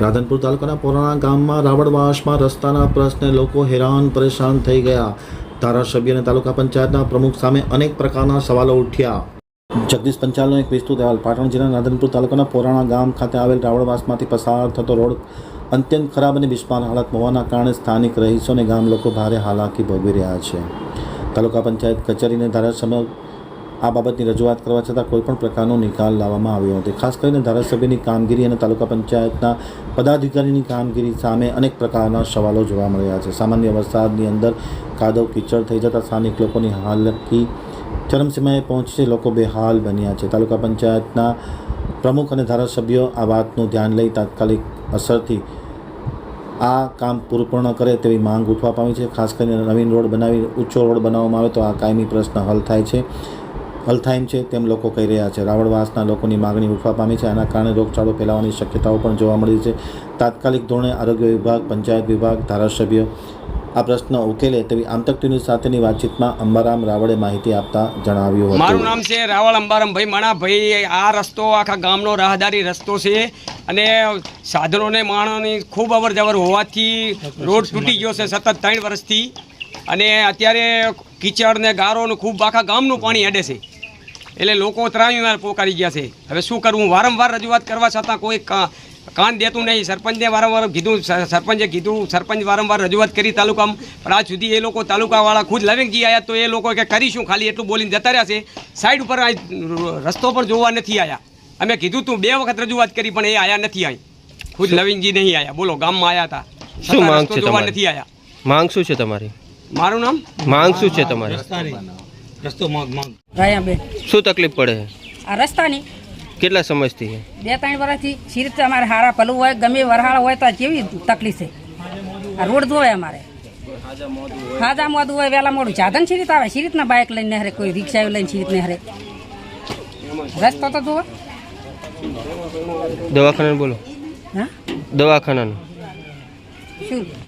રાધનપુર તાલુકાના પોરાણા ગામમાં રાવણવાસમાં રસ્તાના પ્રશ્ને લોકો હેરાન પરેશાન થઈ ગયા. ધારાસભ્ય અને તાલુકા પંચાયતના પ્રમુખ સામે અનેક પ્રકારના સવાલો ઉઠ્યા. જગદીશ પંચાલનો એક વિસ્તૃત અહેવાલ. પાટણ જિલ્લાના રાધનપુર તાલુકાના પોરાણા ગામ ખાતે આવેલ રાવણવાસમાંથી પસાર થતો રોડ અત્યંત ખરાબ અને બિસ્માર હાલત હોવાના કારણે સ્થાનિક રહીશો અને ગામ લોકો ભારે હાલાકી ભોગવી રહ્યા છે. તાલુકા પંચાયત કચેરીને ધારાસભ્ય આ બાબતની રજૂઆત કરવા છતાં કોઈપણ પ્રકારનો નિકાલ લાવવામાં આવ્યો નથી. ખાસ કરીને ધારાસભ્યની કામગીરી અને તાલુકા પંચાયતના પદાધિકારીની કામગીરી સામે અનેક પ્રકારના સવાલો જોવા મળ્યા છે. સામાન્ય વરસાદની અંદર કાદવ કીચડ થઈ જતાં સ્થાનિક લોકોની હાલકી ચરમસીમાએ પહોંચી લોકો બેહાલ બન્યા છે. તાલુકા પંચાયતના પ્રમુખ અને ધારાસભ્યો આ વાતનું ધ્યાન લઈ તાત્કાલિક અસરથી આ કામ પૂરું પૂર્ણ કરે તેવી માંગ ઉઠવા પામી છે. ખાસ કરીને નવીન રોડ બનાવી, ઊંચો રોડ બનાવવામાં આવે તો આ કાયમી પ્રશ્ન હલ થાય છે. એમ છે, તેમ લોકો કહી રહ્યા છે. રાવણવાસના લોકોની માગણી ઉઠવા પામી છે, આના કારણે રોગચાળો ફેલાવાની શક્યતાઓ પણ જોવા મળી છે. તાત્કાલિક ધોરણે આરોગ્ય વિભાગ, પંચાયત વિભાગ, ધારાસભ્ય આ પ્રશ્ન ઉકેલે તેવી આમતક સાથેની વાતચીતમાં અંબારામ રાવળે માહિતી આપતા જણાવ્યું મારું નામ છે રાવળ અંબારામભાઈ મણાભાઈ આ રસ્તો, આખા ગામનો રાહદારી રસ્તો છે અને સાધનોને, માણસની ખૂબ અવર જવર હોવાથી રોડ તૂટી ગયો છે સતત ત્રણ વર્ષથી. અને અત્યારે કીચડ ને ગારો ખૂબ આખા ગામનું પાણી અડે છે. એટલે લોકો ત્રાહીમાર પોકારી ગયા છે. હવે શું કરવું વારંવાર રજૂઆત કરવા છતાં કોઈ કા- કાન દેતું નહીં. સરપંચને વારંવાર કીધું સરપંચે કીધું સરપંચ વારંવાર રજૂઆત કરી તાલુકામાં. પણ આજ સુધી એ લોકો તાલુકાવાળા ખુદ લવિંગજી આવ્યા તો એ લોકો કે કરીશું ખાલી એટલું બોલીને જતા રહ્યા છે. સાઈડ ઉપર રસ્તો પર જોવા નથી આવ્યા અમે કીધું તું બે વખત રજૂઆત કરી પણ એ આવ્યા નથી અહીં. ખુદ લવિંગજી નહીં આવ્યા બોલો ગામમાં આવ્યા હતા. શું માંગ છે તમારી? નથી આવ્યા માંગ શું છે તમારી? મારું નામ? માંગ શું છે તમારી? રાયાબેન શું તકલીફ પડે? છે આ રસ્તાની કેટલા સમજથી છે બે ત્રણ વર્ષથી સિરીતે અમારે હારા પલું હોય ગમે વરહાળ હોય તો કેવી તકલીફ છે? આ રોડ જોવે અમારે. હાજા મોદું હોય વહેલા મોડું. સાધન સીરીત આવે સીરીતના બાઇક લઈને હરે કોઈ રિક્ષા લઈને સિરીત ને હરે રસ્તો તો ધોવા દવાખાનાનું બોલો. હા? દવાખાનાનું. શું?